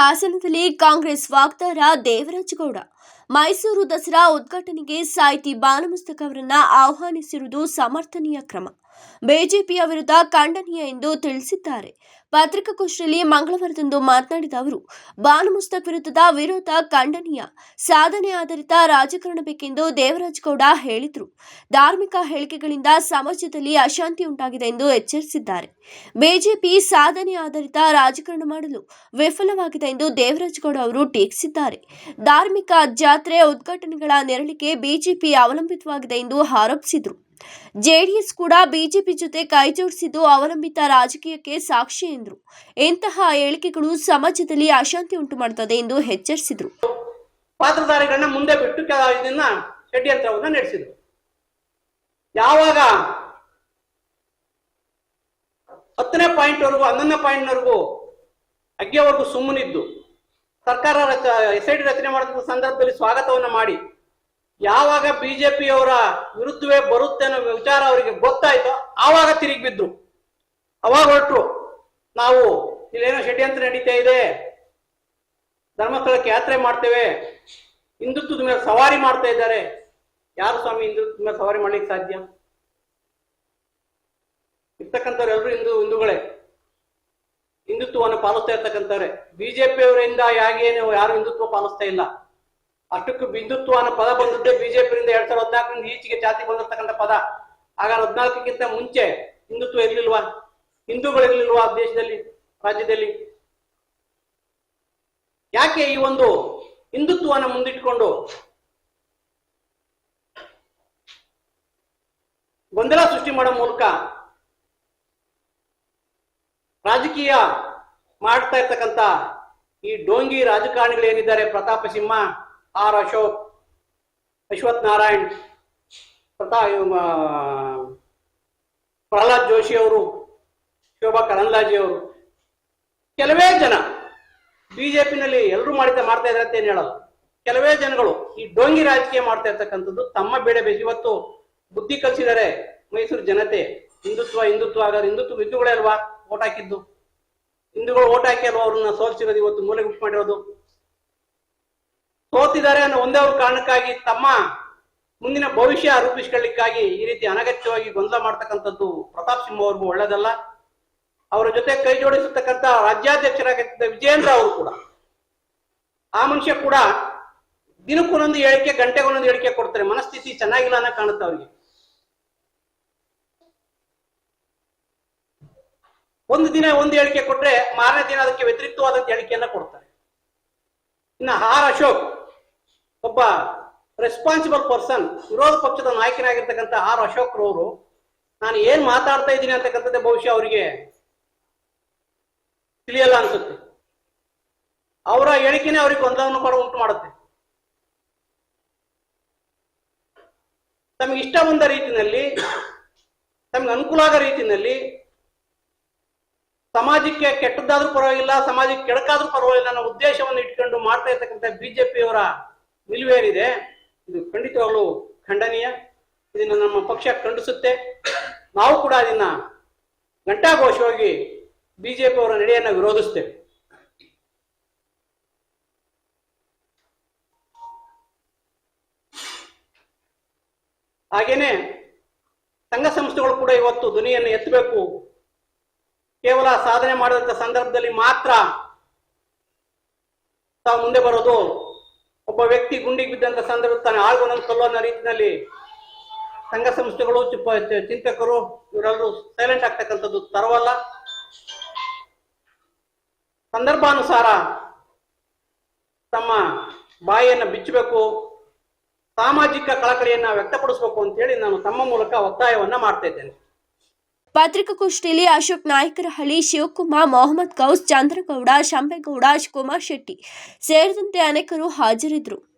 ಹಾಸನದಲ್ಲಿ ಕಾಂಗ್ರೆಸ್ ವಾಗ್ದಾರ ದೇವರಾಜಗೌಡ ಮೈಸೂರು ದಸರಾ ಉದ್ಘಾಟನೆಗೆ ಸಾಹಿತಿ ಬಾಲಮುಸ್ತಕ್ ಅವರನ್ನ ಆಹ್ವಾನಿಸಿರುವುದು ಸಮರ್ಥನೀಯ ಕ್ರಮ. ಬಿಜೆಪಿಯ ವಿರುದ್ಧ ಖಂಡನೀಯ ಎಂದು ತಿಳಿಸಿದ್ದಾರೆ. ಪತ್ರಿಕಾಗೋಷ್ಠಿಯಲ್ಲಿ ಮಂಗಳವಾರದಂದು ಮಾತನಾಡಿದ ಅವರು, ಬಾಲಮುಸ್ತಕ್ ವಿರುದ್ಧದ ವಿರೋಧ ಖಂಡನೀಯ. ಸಾಧನೆ ಆಧಾರಿತ ರಾಜಕಾರಣ ಬೇಕೆಂದು ದೇವರಾಜಗೌಡ ಹೇಳಿದರು. ಧಾರ್ಮಿಕ ಹೇಳಿಕೆಗಳಿಂದ ಸಮಾಜದಲ್ಲಿ ಅಶಾಂತಿ ಉಂಟಾಗಿದೆ ಎಂದು ಎಚ್ಚರಿಸಿದ್ದಾರೆ. ಬಿಜೆಪಿ ಸಾಧನೆ ಆಧಾರಿತ ರಾಜಕಾರಣ ಮಾಡಲು ವಿಫಲವಾಗಿದೆ ಎಂದು ದೇವರಾಜಗೌಡ ಅವರು ಟೀಕಿಸಿದ್ದಾರೆ. ಧಾರ್ಮಿಕ ಜಾತ್ರೆ ಉದ್ಘಾಟನೆಗಳ ನೆರಳಿಗೆ ಬಿಜೆಪಿ ಅವಲಂಬಿತವಾಗಿದೆ ಎಂದು ಆರೋಪಿಸಿದರು. ಜೆಡಿಎಸ್ ಕೂಡ ಬಿಜೆಪಿ ಜೊತೆ ಕೈಜೋಡಿಸಿದ್ದು ಅವಲಂಬಿತ ರಾಜಕೀಯಕ್ಕೆ ಸಾಕ್ಷಿ ಎಂದರು. ಇಂತಹ ಹೇಳಿಕೆಗಳು ಸಮಾಜದಲ್ಲಿ ಅಶಾಂತಿ ಉಂಟು ಮಾಡುತ್ತದೆ ಎಂದು ಎಚ್ಚರಿಸಿದರು. ಪಾತ್ರಧಾರಿಗಳನ್ನ ಮುಂದೆ ಬಿಟ್ಟು ಷಡ್ಯಂತ್ರವನ್ನು ನಡೆಸಿದ್ರು. ಯಾವಾಗ ಹತ್ತನೇ ಪಾಯಿಂಟ್ವರೆಗೂ ಹನ್ನೊಂದನೇ ಪಾಯಿಂಟ್ ವರೆಗೂ ಅಗ್ಗೆವರೆಗೂ ಸುಮ್ಮನಿದ್ದು. ಸರ್ಕಾರ ರಚ, ಎಸ್ ಐ ಟಿ ರಚನೆ ಮಾಡಿದ ಸಂದರ್ಭದಲ್ಲಿ ಸ್ವಾಗತವನ್ನ ಮಾಡಿ. ಯಾವಾಗ ಬಿಜೆಪಿಯವರ ವಿರುದ್ಧವೇ ಬರುತ್ತೆ ಅನ್ನೋ ವಿಚಾರ ಅವರಿಗೆ ಗೊತ್ತಾಯ್ತೋ, ಆವಾಗ ತಿರುಗಿ ಬಿದ್ರು. ಅವಾಗ ಹೊರಟು ನಾವು ಇಲ್ಲೇನೋ ಷಡ್ಯಂತ್ರ ನಡೀತಾ ಇದೆ. ಧರ್ಮಸ್ಥಳಕ್ಕೆ ಯಾತ್ರೆ ಮಾಡ್ತೇವೆ. ಹಿಂದುತ್ವದ ಮೇಲೆ ಸವಾರಿ ಮಾಡ್ತಾ ಇದ್ದಾರೆ. ಯಾರು ಸ್ವಾಮಿ ಹಿಂದುತ್ವದ ಮೇಲೆ ಸವಾರಿ ಮಾಡ್ಲಿಕ್ಕೆ ಸಾಧ್ಯ? ಇರ್ತಕ್ಕಂಥವ್ರು ಎಲ್ಲರೂ ಹಿಂದೂ ಹಿಂದೂಗಳೇ. ಹಿಂದುತ್ವವನ್ನು ಪಾಲಿಸ್ತಾ ಇರ್ತಕ್ಕಂಥವ್ರೆ. ಬಿಜೆಪಿಯವರಿಂದ ಯಾಗೇನು ಯಾರು ಹಿಂದುತ್ವ ಪಾಲಿಸ್ತಾ ಇಲ್ಲ. ಅಷ್ಟಕ್ಕೂ ಹಿಂದುತ್ವ ಅನ್ನೋ ಪದ ಬಂದದ್ದೇ ಬಿಜೆಪಿಯಿಂದ ಎರಡ್ ಸಾವಿರದ ಹದಿನಾಲ್ಕರಿಂದ ಈಚೆಗೆ ಜಾತಿ ಬಂದಿರತಕ್ಕಂಥ ಪದ. ಆಗ ಹದಿನಾಲ್ಕಕ್ಕಿಂತ ಮುಂಚೆ ಹಿಂದುತ್ವ ಇರ್ಲಿಲ್ವಾ? ಹಿಂದೂಗಳು ಇರ್ಲಿಲ್ವಾ ದೇಶದಲ್ಲಿ, ರಾಜ್ಯದಲ್ಲಿ? ಯಾಕೆ ಈ ಒಂದು ಹಿಂದುತ್ವವನ್ನು ಮುಂದಿಟ್ಕೊಂಡು ಗೊಂದಲ ಸೃಷ್ಟಿ ಮಾಡೋ ಮೂಲಕ ರಾಜಕೀಯ ಮಾಡ್ತಾ ಇರ್ತಕ್ಕಂತ ಈ ಡೋಂಗಿ ರಾಜಕಾರಣಿಗಳು ಏನಿದ್ದಾರೆ ಪ್ರತಾಪ ಸಿಂಹ, ಆರ್ ಅಶೋಕ್, ಅಶ್ವಥ್ ನಾರಾಯಣ್ ಪ್ರತಾ ಪ್ರಹ್ಲಾದ್ ಜೋಶಿ ಅವರು, ಶೋಭಾ ಕರಂದ್ಲಾಜೆ ಅವರು, ಕೆಲವೇ ಜನ ಬಿಜೆಪಿನಲ್ಲಿ ಎಲ್ಲರೂ ಮಾಡಿದ ಮಾಡ್ತಾ ಇದ್ದಾರೆ ಅಂತ ಏನು ಹೇಳೋದು? ಕೆಲವೇ ಜನಗಳು ಈ ಡೋಂಗಿ ರಾಜಕೀಯ ಮಾಡ್ತಾ ಇರ್ತಕ್ಕಂಥದ್ದು ತಮ್ಮ ಬೇಡ ಇವತ್ತು ಬುದ್ಧಿ ಕಲಿಸಿದರೆ ಮೈಸೂರು ಜನತೆ. ಹಿಂದುತ್ವ ಹಿಂದುತ್ವ ಆಗೋದು ಹಿಂದುತ್ವ ಹಿಂದೂಗಳೇ ಅಲ್ವಾ? ಓಟ್ ಹಾಕಿದ್ದು. ಹಿಂದೂಗಳು ಓಟ್ ಹಾಕಿ ಅಲ್ವಾ ಅವ್ರನ್ನ ಸೋಲ್ಸಿರೋದು ಇವತ್ತು ಮೂಲೆ ಗುಟ್ಟು ಮಾಡಿರೋದು. ಸೋತಿದ್ದಾರೆ ಅನ್ನೋ ಒಂದೇ ಒಂದು ಕಾರಣಕ್ಕಾಗಿ ತಮ್ಮ ಮುಂದಿನ ಭವಿಷ್ಯ ರೂಪಿಸ್ಕೊಳ್ಳಿಕ್ಕಾಗಿ ಈ ರೀತಿ ಅನಗತ್ಯವಾಗಿ ಗೊಂದಲ ಮಾಡ್ತಕ್ಕಂಥದ್ದು ಪ್ರತಾಪ್ ಸಿಂಹ ಅವ್ರಿಗೂ ಒಳ್ಳೇದಲ್ಲ. ಅವರ ಜೊತೆ ಕೈ ಜೋಡಿಸತಕ್ಕಂಥ ರಾಜ್ಯಾಧ್ಯಕ್ಷರಾಗಿದ್ದ ವಿಜಯೇಂದ್ರ ಅವರು ಕೂಡ. ಆ ಮನುಷ್ಯ ಕೂಡ ದಿನಕ್ಕೊಂದೊಂದು ಹೇಳಿಕೆ, ಗಂಟೆಗೊಂದೊಂದು ಹೇಳಿಕೆ ಕೊಡ್ತಾರೆ. ಮನಸ್ಥಿತಿ ಚೆನ್ನಾಗಿಲ್ಲ ಅನ್ನೋ ಕಾಣುತ್ತೆ ಅವ್ರಿಗೆ. ಒಂದು ದಿನ ಒಂದು ಹೇಳಿಕೆ ಕೊಟ್ರೆ ಮಾರನೇ ದಿನ ಅದಕ್ಕೆ ವ್ಯತಿರಿಕ್ತವಾದಂತ ಹೇಳಿಕೆಯನ್ನ ಕೊಡ್ತಾರೆ. ಇನ್ನು ಆರ್ ಅಶೋಕ್, ಒಬ್ಬ ರೆಸ್ಪಾನ್ಸಿಬಲ್ ಪರ್ಸನ್ ವಿರೋಧ ಪಕ್ಷದ ನಾಯಕನಾಗಿರ್ತಕ್ಕಂಥ ಆರ್ ಅಶೋಕ್ ರವರು ನಾನು ಏನ್ ಮಾತಾಡ್ತಾ ಇದ್ದೀನಿ ಅಂತಕ್ಕಂಥದ್ದೇ ಬಹುಶಃ ಅವರಿಗೆ ತಿಳಿಯಲ್ಲ ಅನ್ಸುತ್ತೆ. ಅವರ ಹೇಳಿಕೆನೆ ಅವ್ರಿಗೆ ಗೊಂದಲವನ್ನು ಕೂಡ ಉಂಟು ಮಾಡುತ್ತೆ. ತಮಗೆ ಇಷ್ಟ ಬಂದ ರೀತಿಯಲ್ಲಿ ತಮಗೆ ಅನುಕೂಲ ಆಗ ರೀತಿಯಲ್ಲಿ ಸಮಾಜಕ್ಕೆ ಕೆಟ್ಟದ್ದಾದ್ರೂ ಪರವಾಗಿಲ್ಲ, ಸಮಾಜಕ್ಕೆ ಕೆಡಕಾದ್ರೂ ಪರವಾಗಿಲ್ಲ ಅನ್ನೋ ಉದ್ದೇಶವನ್ನು ಇಟ್ಕೊಂಡು ಮಾಡ್ತಾ ಇರ್ತಕ್ಕಂಥ ಬಿಜೆಪಿಯವರ ನಿಲುವೇನಿದೆ, ಇದು ಖಂಡಿತವಾಗ್ಲೂ ಖಂಡನೀಯ. ಇದನ್ನು ನಮ್ಮ ಪಕ್ಷ ಖಂಡಿಸುತ್ತೆ. ನಾವು ಕೂಡ ಅದನ್ನ ಘಂಟಾಘೋಷವಾಗಿ ಬಿಜೆಪಿ ಅವರ ನಡೆಯನ್ನ ವಿರೋಧಿಸ್ತೇವೆ ಹಾಗೇನೆ ಸಂಘ ಸಂಸ್ಥೆಗಳು ಕೂಡ ಇವತ್ತು ಧ್ವನಿಯನ್ನು ಎತ್ತಬೇಕು ಕೇವಲ ಸಾಧನೆ ಮಾಡಿದಂತ ಸಂದರ್ಭದಲ್ಲಿ ಮಾತ್ರ ತಾವು ಮುಂದೆ ಬರೋದು. ಒಬ್ಬ ವ್ಯಕ್ತಿ ಗುಂಡಿಗೆ ಬಿದ್ದಂತ ಸಂದರ್ಭ ತಾನು ಆಳ್ಗೊಂಡು ಕಲ್ಲು ರೀತಿಯಲ್ಲಿ ಸಂಘ ಸಂಸ್ಥೆಗಳು ಚಿಂತಕರು ಇವರೆಲ್ಲರೂ ಸೈಲೆಂಟ್ ಆಗ್ತಕ್ಕಂಥದ್ದು ತರವಲ್ಲ. ಸಂದರ್ಭಾನುಸಾರ ತಮ್ಮ ಬಾಯಿಯನ್ನು ಬಿಚ್ಚಬೇಕು. ಸಾಮಾಜಿಕ ಕಳಕಳಿಯನ್ನ ವ್ಯಕ್ತಪಡಿಸಬೇಕು ಅಂತ ಹೇಳಿ ನಾನು ತಮ್ಮ ಮೂಲಕ ಒತ್ತಾಯವನ್ನ ಮಾಡ್ತಾ ಇದ್ದೇನೆ. ಪತ್ರಿಕಾಗೋಷ್ಠಿಯಲ್ಲಿ ಅಶೋಕ್ ನಾಯಕರಹಳ್ಳಿ ಶಿವಕುಮಾರ್ ಮೊಹಮ್ಮದ್ ಗೌಸ್ ಚಂದ್ರಗೌಡ ಶಂಭೇಗೌಡ ಕುಮಾರ್ ಶೆಟ್ಟಿ ಸೇರಿದಂತೆ ಅನೇಕರು ಹಾಜರಿದ್ದರು.